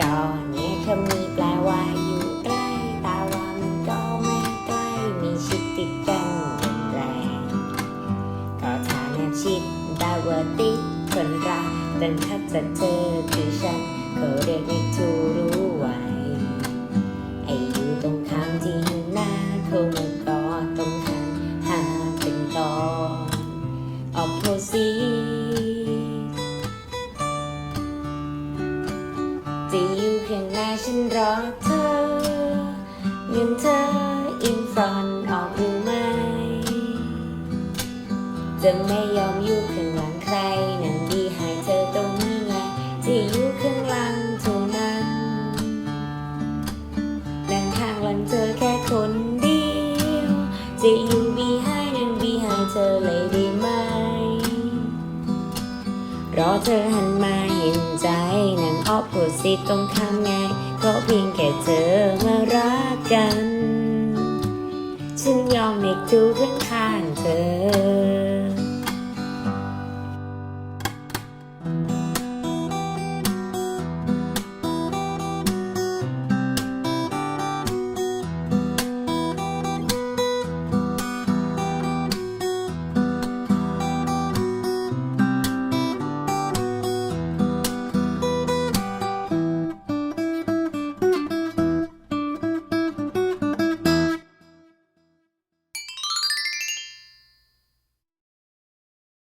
ก็เนี่ยคำนี้แปลว่าอยู่ใกล้ตาว่ามันก็ไม่ใกล้มีชิดติดกันแรงก็ถ้าแนบชิดแต่ว่าติดคนรักแต่ถ้าจะเธอคือฉันเขาเรียกให้ทูรู้ จะอยู่ข้างหน้าฉันรอเธอเงินเธอ in front ออกรู้ไหมจะไม่ยอมอยู่ข้างหลังใครนั่นดีให้เธอตรงนี้ไงที่อยู่ข้างหลังเท่านั้นนั่งข้างหลังเธอแค่คนเดียวจะอยู่บีให้นั่งบีให้เธอเลยได้ไหมรอเธอหันมา ใจนั่งออฟโพสิตตรงข้ามไงก็เพียงแค่เธอมารักกัน ฉันยอมเด็กทุกข้างเธอ